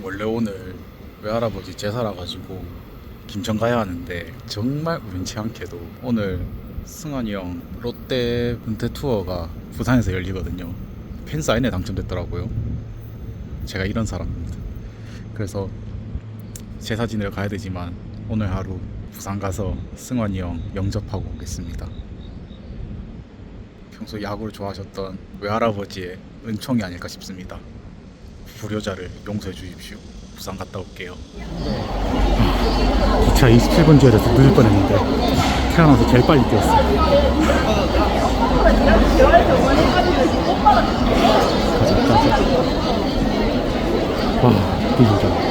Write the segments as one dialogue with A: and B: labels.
A: 원래 오늘 외할아버지 제사라 가지고 김천 가야 하는데 정말 우연치 않게도 오늘 승환이 형 롯데 은퇴 투어가 부산에서 열리거든요. 팬 사인회 당첨됐더라고요. 제가 이런 사람입니다. 그래서 제사 지내러 가야 되지만 오늘 하루 부산 가서 승환이 형 영접하고 오겠습니다. 평소 야구를 좋아하셨던 외할아버지의 은총이 아닐까 싶습니다. 불효자를 용서해 주십시오. 부산 갔다 올게요. 기차 27분 뒤에 돼서 늦을 뻔했는데 태어나서 제일 빨리 뛰었어. 가자, 가자. 와, 뛰자.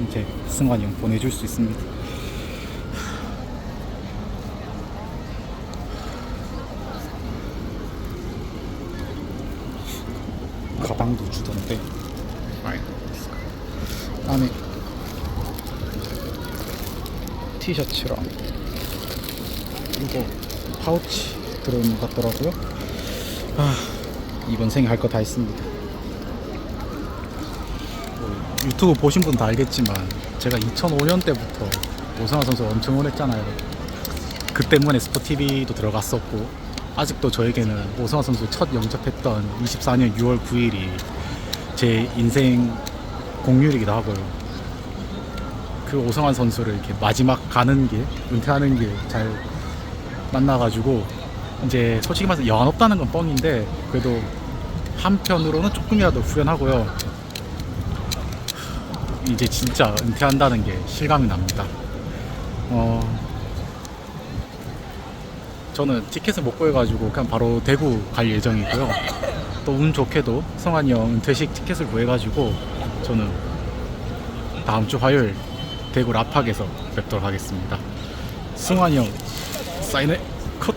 A: 이제 승환이 형 보내줄 수 있습니다. 가방도 주던데 안에 티셔츠랑 이거 파우치 들어있는 것 같더라고요. 아 이번 생에 할 거 다 했습니다. 뭐, 유튜브 보신 분 다 알겠지만 제가 2005년 때부터 오승환 선수 엄청 원했잖아요. 그 때문에 스포티비도 들어갔었고 아직도 저에게는 오승환 선수 첫 영접했던 24년 6월 9일이 제 인생 공휴일이기도 하고요. 그 오승환 선수를 이렇게 마지막 가는 길, 은퇴하는 길 잘 만나가지고 이제 솔직히 말해서 여한 없다는 건 뻥인데 그래도 한편으로는 조금이라도 후련하고요. 이제 진짜 은퇴한다는 게 실감이 납니다. 어, 저는 티켓을 못 구해가지고 그냥 바로 대구 갈 예정이고요. 또 운 좋게도 성환이 형 은퇴식 티켓을 구해가지고 저는 다음 주 화요일 대구 라팍에서 뵙도록 하겠습니다. 승환이 형 사인회 컷.